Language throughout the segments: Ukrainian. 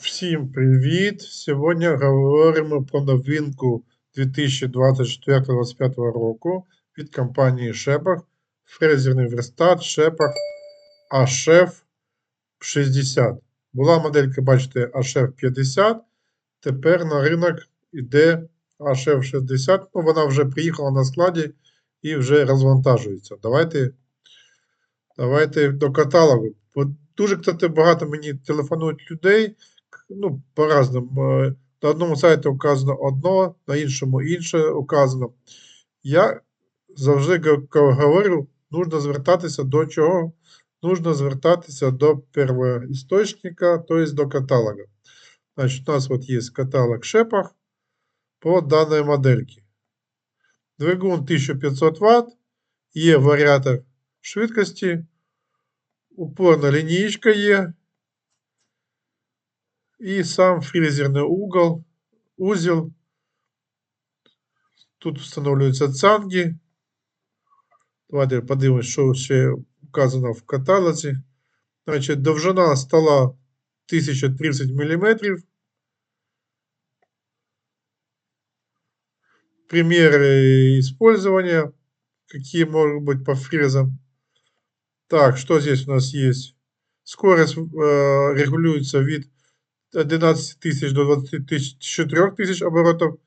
Всім привіт! Сьогодні говоримо про новинку 2024-2025 року від компанії Шепах. Фрезерний верстат Шепах HF 60. Була моделька, бачите, HF 50. Тепер на ринок йде HF 60. Ну, вона вже приїхала на складі і вже розвантажується. Давайте, давайте до каталогу. Дуже кстати, багато мені телефонують людей ну, по-разному. Е, На одному сайті вказано одно, на іншому інше указано. Я завжди говорю, нужно звертатися до чого? Нужно звертатися до первоісточника, тобто до каталога. Значить, у нас от є каталог Шепах по даній модельці. Двигун 1500 Вт, є варіатор швидкості, упорна лінійка є, і сам фрезерний угол, узел. Тут встановлюються цанги. Давайте подивимось, що ще вказано в каталозі. Значить, довжина стола 1030 мм. Примеры использования, какие могут быть по фрезам. Так, что здесь у нас есть? Скорость э, регулируется від 11 тисяч до 24 тисяч оборотів е,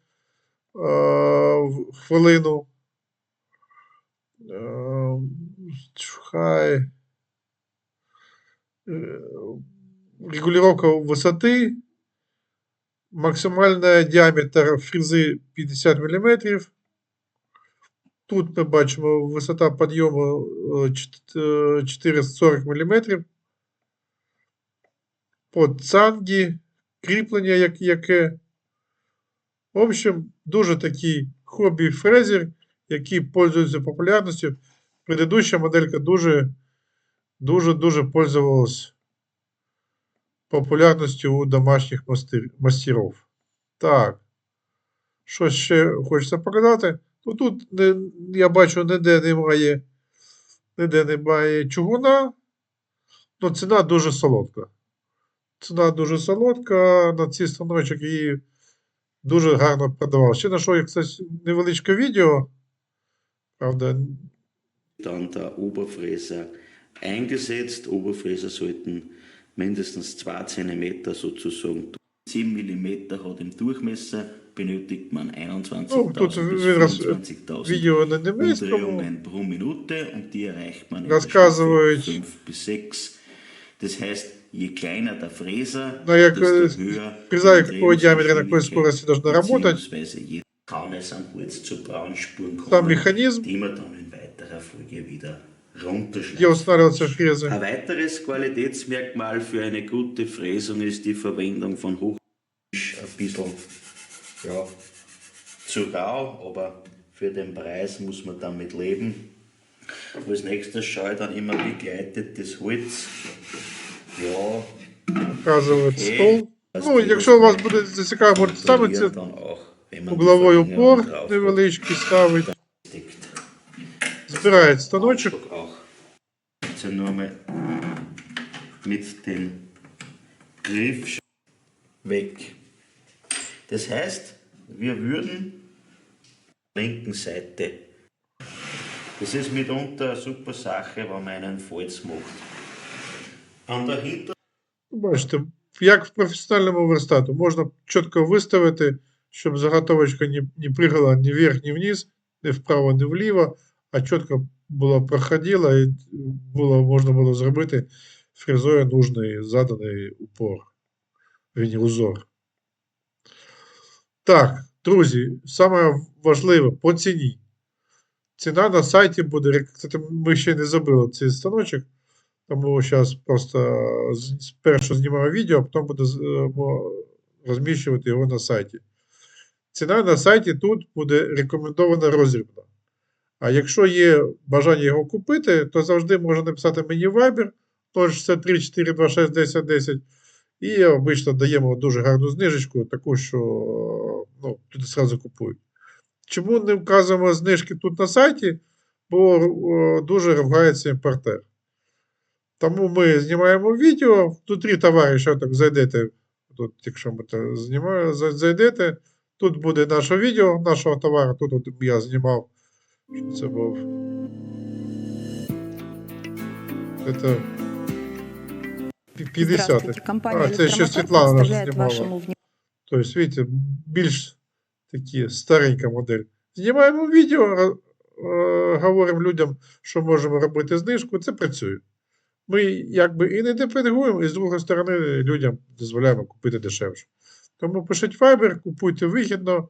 в хвилину. Е, Хай. Е, Регулировка высоты. Максимальний діаметр фрези 50 мм. Тут ми бачимо висота підйому е, чт- е, 440 мм. Под цанги, кріплення як, яке. В общем, дуже такий хобі-фрезер, який пользується популярністю. Предыдуща моделька дуже, дуже, дуже пользувалась популярністю у домашніх мастерів. Так. Що ще хочеться показати? Ну тут я бачу, ніде немає, ніде немає чугуна, але ціна дуже солодка. Ціна дуже солодка, на цей станочок її дуже гарно продавав. Ще знайшов я, кстати, невеличке відео. Правда, dann der Oberfräser eingesetzt. Oberfräser sollten mindestens 2 cm sozusagen 7 mm hat im Durchmesser, benötigt man Oh, tut 21.000 bis wieder das, äh, 24.000 відео на німецькому. Umdrehungen pro Minute und die erreicht man in der Рассказывают. Stufe 5 bis 6. Das heißt, je kleiner der Fräser, Ну, як desto е, höher врізаю, die якого діаметра, на якої Drehgeschwindigkeit, скорості должна работать. beziehungsweise je kann es an Holz zu Braunspuren Сам kommen, механізм, die man dann in weiterer Folge wieder runterschneidet. де встановлюються фрези. Ein weiteres Qualitätsmerkmal für eine gute Fräsung ist die Verwendung von Hoch ein bisschen ja, zu rau, aber für den Preis muss man damit leben. Als nächstes schaue ich dann immer begleitet das Holz. Ja, Показують okay. стол. Ну, якщо у вас буде зацікаво, можете ставити це dann auch, wenn man die угловий Verlängerung упор drauf невеличкий ставить. steckt. Збирають станочок. Aufschlag auch. Jetzt nur mal mit dem Griff weg. Das heißt, wir würden linken Seite. Das ist mitunter eine super Sache, wenn man einen Falz macht. Бачите, як в професіональному верстату, можна чітко виставити, щоб заготовочка не, не пригала ні вверх, ні вниз, ні вправо, ні вліво, а чітко було проходило і було, можна було зробити фрезою нужний заданий упор, він узор. Так, друзі, саме важливе по ціні. Ціна на сайті буде, ми ще не забили цей станочок, тому зараз просто спершу знімаю відео, а потім буду е, розміщувати його на сайті. Ціна на сайті тут буде рекомендована розрібна. А якщо є бажання його купити, то завжди можна написати мені Viber 063 426 10 10 і обично даємо дуже гарну знижечку, таку, що ну, люди одразу купують. Чому не вказуємо знижки тут на сайті? Бо о, дуже ругається імпортер. Тому ми знімаємо відео, внутрі товариша так зайдете Тут, якщо ми те знімаємо, зайдете, тут буде наше відео нашого товару. Тут от я знімав, що це був. Це 50 А, це ще Світлана наша знімала. Тобто, видите, більш такі старенька модель. Знімаємо відео, е, говоримо людям, що можемо робити знижку, це працює. Ми якби і не депредгуємо, і з другої сторони людям дозволяємо купити дешевше. Тому пишіть Viber, купуйте вигідно,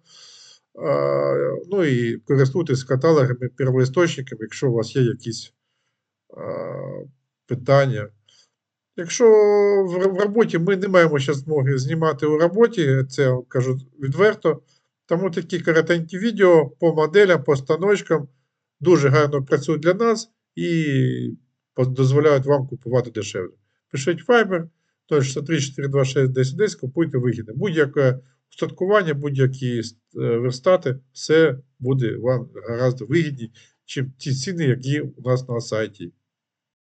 ну і користуйтесь каталогами, первоісточниками, якщо у вас є якісь питання. Якщо в, роботі ми не маємо зараз змоги знімати у роботі, це кажу відверто, тому такі коротенькі відео по моделям, по станочкам дуже гарно працюють для нас і дозволяють вам купувати дешевше. Пишіть Viber 063 426 1010, купуйте вигідно. Будь-яке устаткування, будь-які е, верстати, все буде вам гаразд вигідні, чим ті ціни, які у нас на сайті.